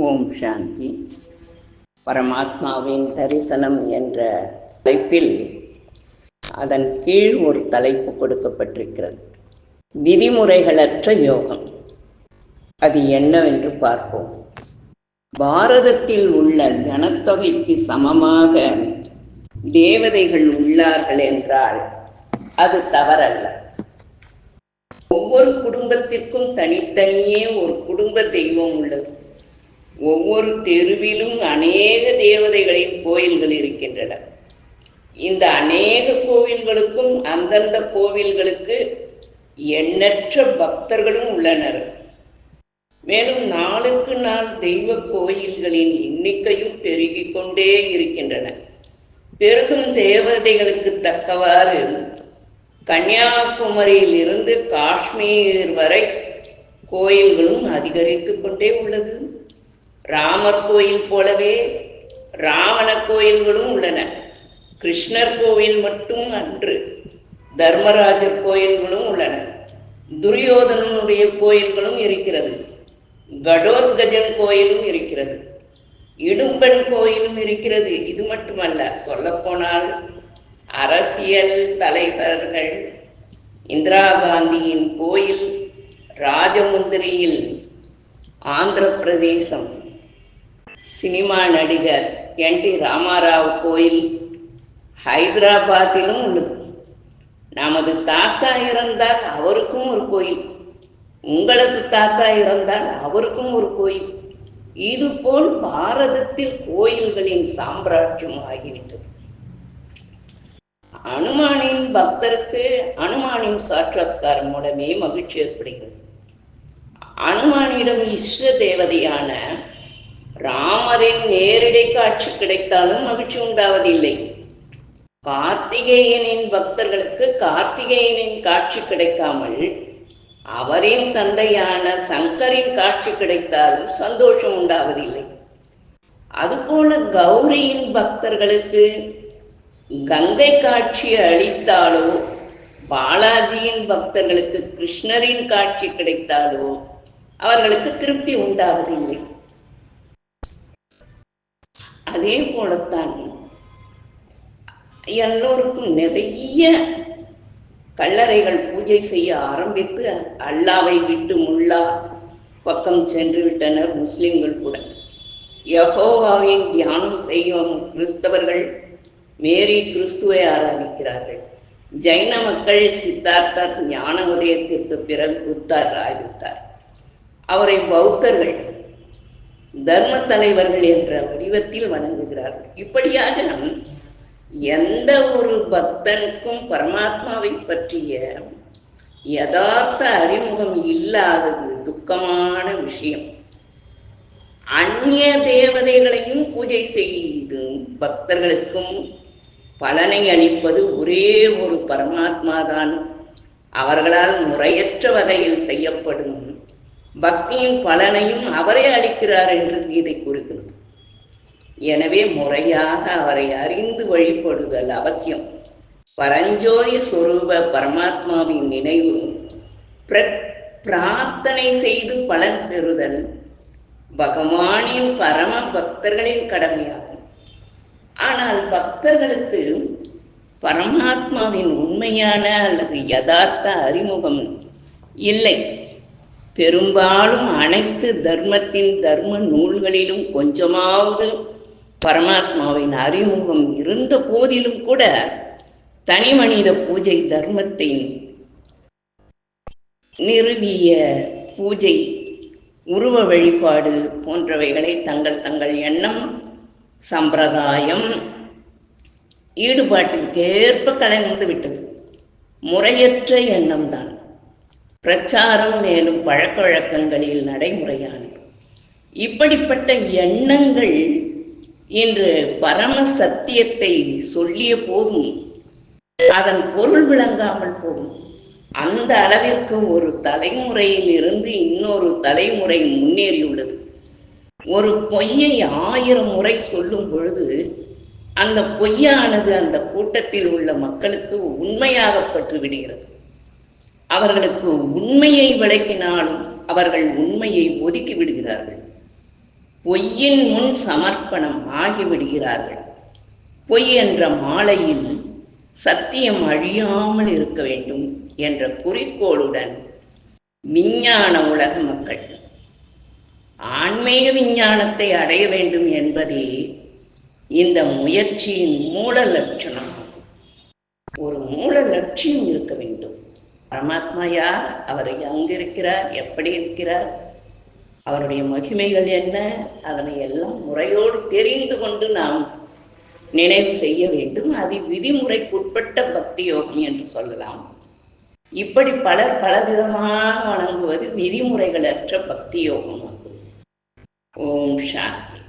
ஓம் சாந்தி. பரமாத்மாவின் தரிசனம் என்ற தலைப்பில் அதன் கீழ் ஒரு தலைப்பு கொடுக்கப்பட்டிருக்கிறது. விதிமுறைகளற்ற யோகம். அது என்னவென்று பார்ப்போம். பாரதத்தில் உள்ள ஜனத்தொகைக்கு சமமாக தேவதைகள் உள்ளார்கள் என்றால் அது தவறல்ல. ஒவ்வொரு குடும்பத்திற்கும் தனித்தனியே ஒரு குடும்ப தெய்வம் உள்ளது. ஒவ்வொரு தெருவிலும் அநேக தேவதைகளின் கோயில்கள் இருக்கின்றன. இந்த அநேக கோவில்களுக்கும் அந்தந்த கோவில்களுக்கு எண்ணற்ற பக்தர்களும் உள்ளனர். மேலும் நாளுக்கு நாள் தெய்வ கோயில்களின் எண்ணிக்கையும் பெருகிக் கொண்டே இருக்கின்றன. பெருகும் தேவதைகளுக்கு தக்கவாறு கன்னியாகுமரியில் இருந்து காஷ்மீர் வரை கோயில்களும் அதிகரித்து கொண்டே உள்ளது. ராமர் கோயில் போலவே ராவண கோயில்களும் உள்ளன. கிருஷ்ணர் கோவில் மட்டும் அன்று தர்மராஜர் கோயில்களும் உள்ளன. துரியோதனனுடைய கோயில்களும் இருக்கிறது. கடோத்கஜன் கோயிலும் இருக்கிறது. இடும்பன் கோயிலும் இருக்கிறது. இது மட்டுமல்ல சொல்லப்போனால் அரசியல் தலைவர்கள் இந்திரா காந்தியின் கோயில் ராஜமுந்திரியில் ஆந்திர பிரதேசம் சினிமா நடிகர் என் டி ராமாராவ் கோயில் ஹைதராபாத்திலும் உள்ளது. நமது தாத்தா இறந்தால் அவருக்கும் ஒரு கோயில். உங்களது தாத்தா இறந்தால் அவருக்கும் ஒரு கோயில். இதுபோல் பாரதத்தில் கோயில்களின் சாம்ராஜ்யம் ஆகிவிட்டது. அனுமானின் பக்தருக்கு அனுமானின் சாட்சாத்காரம் மூலமே மகிழ்ச்சி ஏற்படுகிறது. அனுமானிடம் இஷ்ட தேவதையான ராமரின் நேரிடை காட்சி கிடைத்தாலும் மகிழ்ச்சி உண்டாவதில்லை. கார்த்திகேயனின் பக்தர்களுக்கு கார்த்திகேயனின் காட்சி கிடைக்காமல் அவரின் தந்தையான சங்கரின் காட்சி கிடைத்தாலும் சந்தோஷம் உண்டாவதில்லை. அதுபோல கௌரியின் பக்தர்களுக்கு கங்கை காட்சி அளித்தாலோ பாலாஜியின் பக்தர்களுக்கு கிருஷ்ணரின் காட்சி கிடைத்தாலோ அவர்களுக்கு திருப்தி உண்டாவதில்லை. அதே போலத்தான் எல்லோருக்கும் நிறைய கல்லறைகள் பூஜை செய்ய ஆரம்பித்து அல்லாவை விட்டு முல்லா பக்கம் சென்று விட்டனர் முஸ்லிம்கள் கூட. யகோவாவின் தியானம் செய்யும் கிறிஸ்தவர்கள் மேரி கிறிஸ்துவை ஆராதிக்கிறார்கள். ஜைன மக்கள் சித்தார்த்தர் ஞான உதயத்திற்கு பிறகு புத்தார் ஆகிவிட்டார். அவரை பௌத்தர்கள் தர்ம தலைவர்கள் என்ற வடிவத்தில் வணங்குகிறார்கள் இப்படியாக எந்த ஒரு பக்தனுக்கும் பரமாத்மாவை பற்றிய யதார்த்த அறிமுகம் இல்லாதது துக்கமான விஷயம். அந்நிய தேவதைகளையும் பூஜை செய்து பக்தர்களுக்கும் பலனை அளிப்பது ஒரே ஒரு பரமாத்மா தான் அவர்களால் முறையற்ற வகையில் செய்யப்படும் பக்தியின் பலனையும் அவரே அளிக்கிறார் என்று கீதை கூறுகிறது. எனவே முறையாக அவரை அறிந்து வழிபடுதல் அவசியம். பரஞ்சோதி சொரூப பரமாத்மாவின் நினைவு பிரார்த்தனை செய்து பலன் பெறுதல் பகவானின் பரம பக்தர்களின் கடமையாகும். ஆனால் பக்தர்களுக்கு பரமாத்மாவின் உண்மையான அல்லது யதார்த்த அறிமுகம் இல்லை. பெரும்பாலும் அனைத்து தர்மத்தின் தர்ம நூல்களிலும் கொஞ்சமாவது பரமாத்மாவின் அறிமுகம் இருந்த போதிலும் கூட தனி மனித பூஜை தர்மத்தை நிறுவிய பூஜை உருவ வழிபாடு போன்றவைகளை தங்கள் தங்கள் எண்ணம் சம்பிரதாயம் ஈடுபாட்டிற்கேற்ப கலந்து விட்டது. முறையற்ற எண்ணம்தான். பிரச்சாரம் மேலும் பழக்க வழக்கங்களில் நடைமுறையானது. இப்படிப்பட்ட எண்ணங்கள் இன்று பரம சத்தியத்தை சொல்லிய போதும் அதன் பொருள் விளங்காமல் போகும் அந்த அளவிற்கு ஒரு தலைமுறையில் இருந்து இன்னொரு தலைமுறை முன்னேறியுள்ளது. ஒரு பொய்யை ஆயிரம் முறை சொல்லும் பொழுது அந்த பொய்யானது அந்த கூட்டத்தில் உள்ள மக்களுக்கு உண்மையாகப்பட்டு விடுகிறது. அவர்களுக்கு உண்மையை விளக்கினாலும் அவர்கள் உண்மையை ஒதுக்கி விடுகிறார்கள். பொய்யின் முன் சமர்ப்பணம் ஆகிவிடுகிறார்கள் பொய் என்ற மாலையில் சத்தியம் அழியாமல் இருக்க வேண்டும் என்ற குறிக்கோளுடன் விஞ்ஞான உலக மக்கள் ஆன்மீக விஞ்ஞானத்தை அடைய வேண்டும் என்பதே இந்த முயற்சியின் மூல லட்சணம். ஒரு மூல லட்சியம் இருக்க வேண்டும். பரமாத்மா யார் அவர் எங்க இருக்கிறார் எப்படி இருக்கிறார் அவருடைய மகிமைகள் என்ன அதனை எல்லாம் முறையோடு தெரிந்து கொண்டு நாம் நினைவு செய்ய வேண்டும். அது விதிமுறைக்குட்பட்ட பக்தி யோகம் என்று சொல்லலாம். இப்படி பலர் பலவிதமாக வணங்குவது விதிமுறைகளற்ற பக்தி யோகம். ஆகும் ஓம் சாந்தி.